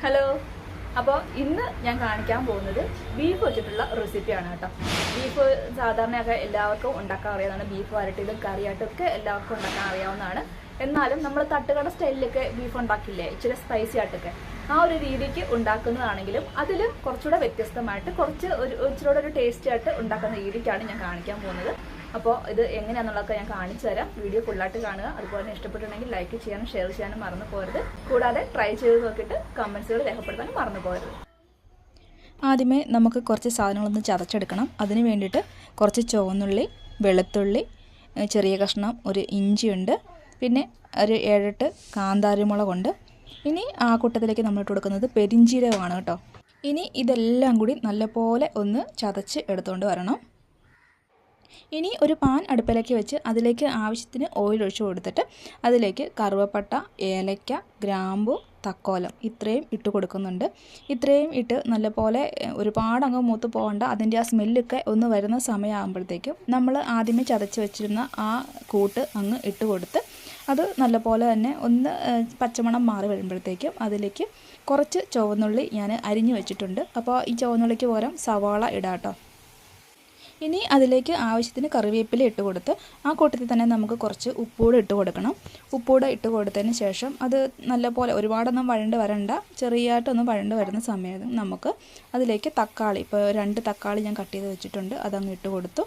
Hello അപ്പോൾ ഇന്ന് ഞാൻ കാണിക്കാൻ പോകുന്നത് ബീഫ് വെച്ചിട്ടുള്ള റെസിപ്പിയാണ് കേട്ടോ. ബീഫ് സാധാരണയൊക്കെ എല്ലാവർക്കും ഉണ്ടാക്കാൻ അറിയാവുന്നതാണ്. ബീഫ് വരട്ടിയതും കറിയായിട്ടും ഒക്കെ എല്ലാവർക്കും ഉണ്ടാക്കാൻ അറിയാവുന്നതാണ്. എന്നാലും നമ്മൾ തട്ടുകട സ്റ്റൈലിലൊക്കെ ബീഫ് ഉണ്ടാക്കില്ലേ? ഇച്ചിരി സ്പൈസി ആയിട്ടൊക്കെ. ആ ഒരു രീതിക്ക് ഉണ്ടാക്കുന്നതാണെങ്കിലും അതിൽ കുറച്ചുകൂടെ വ്യത്യസ്തമായിട്ട് കുറച്ച് ഒരു ഇച്ചിരി ഒരു ടേസ്റ്റി ആയിട്ട് ഉണ്ടാക്കുന്ന രീതിക്കാണ് ഞാൻ കാണിക്കാൻ പോകുന്നത്. അപ്പോൾ ഇത് എങ്ങനെയാണെന്നുള്ളതൊക്കെ ഞാൻ കാണിച്ചു തരാം. വീഡിയോ ഫുള്ളായിട്ട് കാണുക. അതുപോലെ തന്നെ ഇഷ്ടപ്പെട്ടിട്ടുണ്ടെങ്കിൽ ലൈക്ക് ചെയ്യാനും ഷെയർ ചെയ്യാനും മറന്നു പോകരുത്. കൂടാതെ ട്രൈ ചെയ്ത് നോക്കിയിട്ട് കമൻസുകൾ രേഖപ്പെടുത്താനും മറന്നു പോകരുത്. ആദ്യമേ നമുക്ക് കുറച്ച് സാധനങ്ങളൊന്ന് ചതച്ചെടുക്കണം. അതിന് വേണ്ടിയിട്ട് കുറച്ച് ചുവന്നുള്ളി വെളുത്തുള്ളി ചെറിയ കഷ്ണം ഒരു ഇഞ്ചിയുണ്ട്. പിന്നെ ഒരു ഏഴെട്ട് കാന്താരിമുളകുണ്ട്. ഇനി ആ കൂട്ടത്തിലേക്ക് നമ്മൾ ഇട്ട് കൊടുക്കുന്നത് പെരിഞ്ചീരകമാണ് കേട്ടോ. ഇനി ഇതെല്ലാം കൂടി നല്ലപോലെ ഒന്ന് ചതച്ച് എടുത്തുകൊണ്ട് വരണം. ഇനി ഒരു പാൻ അടുപ്പിലേക്ക് വെച്ച് അതിലേക്ക് ആവശ്യത്തിന് ഓയിൽ ഒഴിച്ചു കൊടുത്തിട്ട് അതിലേക്ക് കറുവപ്പട്ട ഏലയ്ക്ക ഗ്രാമ്പു തക്കോലം ഇത്രയും ഇട്ട് കൊടുക്കുന്നുണ്ട്. ഇത്രയും ഇട്ട് നല്ലപോലെ ഒരുപാട് അങ്ങ് മൂത്ത് പോകണ്ട അതിന്റെ ആ സ്മെല്ലൊക്കെ ഒന്ന് വരുന്ന സമയമാകുമ്പോഴത്തേക്കും നമ്മൾ ആദ്യമേ ചതച്ച് വെച്ചിരുന്ന ആ കൂട്ട് അങ്ങ് ഇട്ട് കൊടുത്ത് അത് നല്ലപോലെ തന്നെ ഒന്ന് പച്ചമണം മാറി വരുമ്പോഴത്തേക്കും അതിലേക്ക് കുറച്ച് ചുവന്നുള്ളി ഞാൻ അരിഞ്ഞു വെച്ചിട്ടുണ്ട്. അപ്പോൾ ഈ ചുവന്നുള്ളിക്ക് പകരം സവാള ഇടാം കേട്ടോ ഇനി അതിലേക്ക് ആവശ്യത്തിന് കറിവേപ്പില ഇട്ട് കൊടുത്ത് ആ കൂട്ടത്തിൽ തന്നെ നമുക്ക് കുറച്ച് ഉപ്പൂടെ ഇട്ട് കൊടുക്കണം. ഉപ്പൂടെ ഇട്ട് കൊടുത്തതിന് ശേഷം അത് നല്ലപോലെ ഒരുപാടൊന്നും വഴണ്ട് വരണ്ട ചെറിയായിട്ടൊന്നും വഴണ്ട് വരുന്ന സമയത്ത് നമുക്ക് അതിലേക്ക് തക്കാളി ഇപ്പോൾ രണ്ട് തക്കാളി ഞാൻ കട്ട് ചെയ്ത് വെച്ചിട്ടുണ്ട് അതങ്ങ് ഇട്ട് കൊടുത്തു.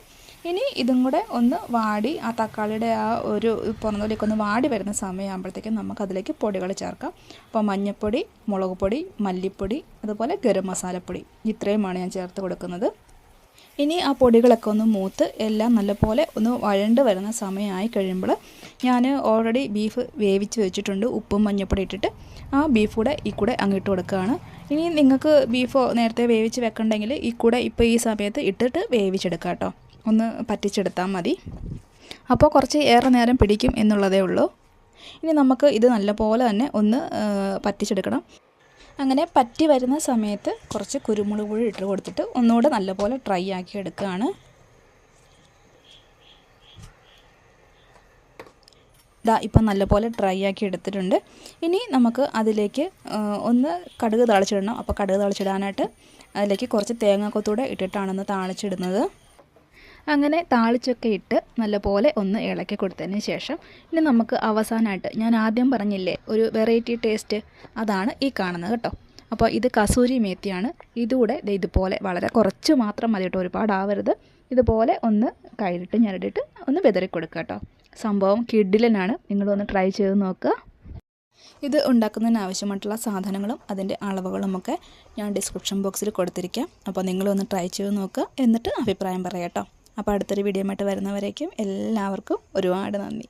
ഇനി ഇതും കൂടെ ഒന്ന് വാടി ആ തക്കാളിയുടെ ആ ഒരു പുറന്തോലേക്ക് ഒന്ന് വാടി വരുന്ന സമയമാകുമ്പോഴത്തേക്കും നമുക്ക് അതിലേക്ക് പൊടികൾ ചേർക്കാം. അപ്പോൾ മഞ്ഞൾപ്പൊടി മുളക് പൊടി മല്ലിപ്പൊടി അതുപോലെ ഗരം മസാലപ്പൊടി ഇത്രയുമാണ് ഞാൻ ചേർത്ത് കൊടുക്കുന്നത്. ഇനി ആ പൊടികളൊക്കെ ഒന്ന് മൂത്ത് എല്ലാം നല്ലപോലെ ഒന്ന് വഴണ്ട് വരുന്ന സമയമായി കഴിയുമ്പോൾ ഞാൻ ഓൾറെഡി ബീഫ് വേവിച്ച് വെച്ചിട്ടുണ്ട്. ഉപ്പും മഞ്ഞപ്പൊടി ഇട്ടിട്ട് ആ ബീഫ് കൂടെ ഈ കൂടെ അങ്ങിട്ട് കൊടുക്കുകയാണ്. ഇനി നിങ്ങൾക്ക് ബീഫ് നേരത്തെ വേവിച്ച് വെക്കണ്ടെങ്കിൽ ഈ കൂടെ ഇപ്പോൾ ഈ സമയത്ത് ഇട്ടിട്ട് വേവിച്ചെടുക്കാം കേട്ടോ. ഒന്ന് പറ്റിച്ചെടുത്താൽ മതി. അപ്പോൾ കുറച്ച് ഏറെ നേരം പിടിക്കും എന്നുള്ളതേ ഉള്ളൂ. ഇനി നമുക്ക് ഇത് നല്ലപോലെ തന്നെ ഒന്ന് പറ്റിച്ചെടുക്കണം. അങ്ങനെ പറ്റി വരുന്ന സമയത്ത് കുറച്ച് കുരുമുളക് പൊടി ഇട്ട് കൊടുത്തിട്ട് ഒന്നുകൂടെ നല്ലപോലെ ഡ്രൈ ആക്കി എടുക്കുകയാണ്. ഇതാ ഇപ്പം നല്ലപോലെ ഡ്രൈ ആക്കി എടുത്തിട്ടുണ്ട്. ഇനി നമുക്ക് അതിലേക്ക് ഒന്ന് കടുക് തളിച്ചിടണം. അപ്പോൾ കടുക് തളിച്ചിടാനായിട്ട് അതിലേക്ക് കുറച്ച് തേങ്ങാക്കൊത്തൂടെ ഇട്ടിട്ടാണ് താളിച്ചിടുന്നത്. അങ്ങനെ താളിച്ചൊക്കെ ഇട്ട് നല്ലപോലെ ഒന്ന് ഇളക്കി കൊടുത്തതിന് ശേഷം ഇനി നമുക്ക് അവസാനമായിട്ട് ഞാൻ ആദ്യം പറഞ്ഞില്ലേ ഒരു വെറൈറ്റി ടേസ്റ്റ് അതാണ് ഈ കാണുന്നത് കേട്ടോ. അപ്പോൾ ഇത് കസൂരി മേത്തിയാണ്. ഇതുകൂടെ ഇതുപോലെ വളരെ കുറച്ച് മാത്രം മതി കേട്ടോ ഒരുപാട് ആവരുത് ഇതുപോലെ ഒന്ന് കയ്യിലിട്ട് ഞരടിയിട്ട് ഒന്ന് വിതറി കൊടുക്കുക കേട്ടോ. സംഭവം കിഡിലനാണ്. നിങ്ങളൊന്ന് ട്രൈ ചെയ്ത് നോക്കുക. ഇത് ഉണ്ടാക്കുന്നതിന് ആവശ്യമായിട്ടുള്ള സാധനങ്ങളും അതിന്റെ അളവുകളുമൊക്കെ ഞാൻ ഡിസ്ക്രിപ്ഷൻ ബോക്സിൽ കൊടുത്തിരിക്കാം. അപ്പോൾ നിങ്ങളൊന്ന് ട്രൈ ചെയ്ത് നോക്കുക. എന്നിട്ട് അഭിപ്രായം പറയാം കേട്ടോ. അപ്പോൾ അടുത്തൊരു വീഡിയോ ആയിട്ട് വരുന്നവരേക്കും എല്ലാവർക്കും ഒരുപാട് നന്ദി.